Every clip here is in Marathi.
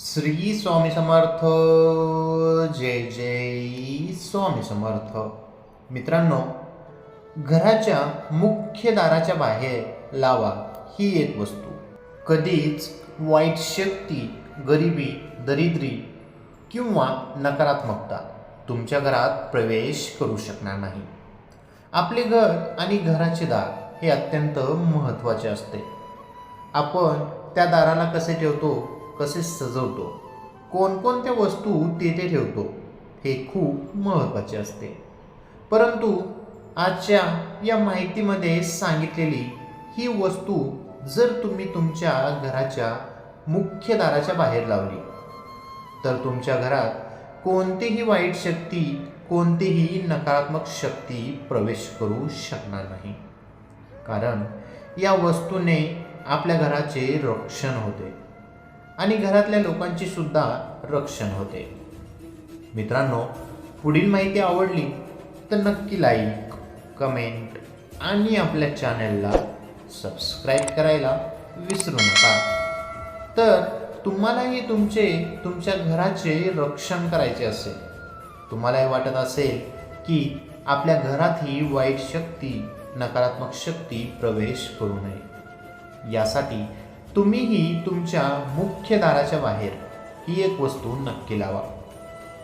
श्री स्वामी समर्थ जय जय स्वामी समर्थ. मित्रांनो घराच्या मुख्य दाराच्या बाहेर लावा ही एक वस्तू. कधीच वाईट शक्ती गरिबी दरिद्री किंवा नकारात्मकता तुमच्या घरात प्रवेश करू शकणार नाही. आपले घर आणि घराचे दार हे अत्यंत महत्त्वाचे असते. आपण त्या दाराला कसे ठेवतो? कसे सजवतो? कोणकोणत्या वस्तू तेथे ठेवतो? हे खूप महत्त्वाचे असते. परंतु आजच्या या माहितीमध्ये सांगितलेली ही वस्तू जर तुम्ही तुमच्या घराच्या मुख्य दाराच्या बाहेर लावली तर तुमच्या घरात कोणतीही वाईट शक्ती कोणतीही नकारात्मक शक्ती प्रवेश करू शकणार नाही. कारण या वस्तूने आपल्या घराचे रक्षण होते. आणि घरातल्या लोकांची सुद्धा रक्षण होते. मित्रांनो पुढील माहिती आवडली तर नक्की लाईक कमेंट आणि आपल्या चॅनलला सबस्क्राईब करायला विसरू नका. तर तुम्हालाही तुमचे तुमच्या घराचे रक्षण करायचे असेल. तुम्हालाही वाटत असेल की आपल्या घरात ही वाईट शक्ती नकारात्मक शक्ती प्रवेश करू नये. यासाठी तुम्हीही तुमच्या मुख्य दाराच्या बाहेर ही एक वस्तू नक्की लावा.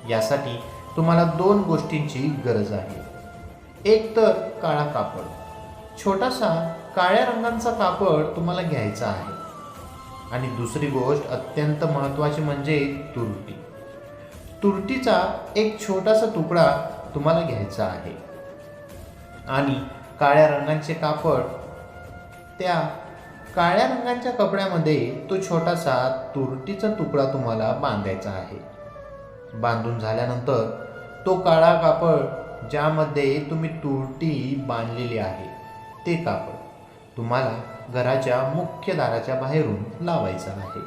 यासाठी तुम्हाला दोन गोष्टींची गरज आहे. एक तर काळा कापड. छोटासा काळ्या रंगांचा कापड तुम्हाला घ्यायचा आहे. आणि दुसरी गोष्ट अत्यंत महत्त्वाची म्हणजे तुरटी. तुरटीचा एक छोटासा तुकडा तुम्हाला घ्यायचा आहे. आणि काळ्या रंगाचे कापड त्या काळ्या रंगाच्या कपड्यामध्ये तो छोटासा तुरटीचा तुकडा तुम्हाला बांधायचा आहे. बांधून झाल्यानंतर तो काळा कापड ज्यामध्ये तुम्ही तुरटी बांधलेली आहे ते कापड तुम्हाला घराच्या मुख्य दाराच्या बाहेरून लावायचं आहे.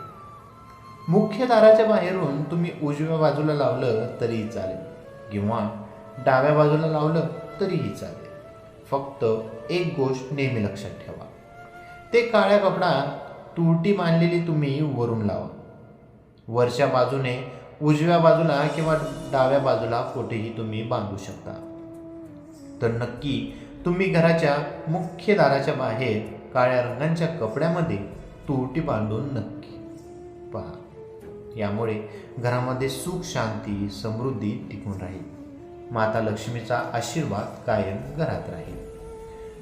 मुख्य दाराच्या बाहेरून तुम्ही उजव्या बाजूला लावलं तरीही चालेल किंवा डाव्या बाजूला लावलं तरीही चालेल. फक्त एक गोष्ट नेहमी लक्षात ठेवा. ते काळ्या कपडात तुरटी बांधलेली तुम्ही वरून लावा. वरच्या बाजूने उजव्या बाजूला किंवा डाव्या बाजूला कुठेही तुम्ही बांधू शकता. तर नक्की तुम्ही घराच्या मुख्य दाराच्या बाहेर काळ्या रंगांच्या कपड्यामध्ये तुरटी बांधून नक्की पहा. यामुळे घरामध्ये सुख शांती समृद्धी टिकून राहील. माता लक्ष्मीचा आशीर्वाद कायम घरात राहील.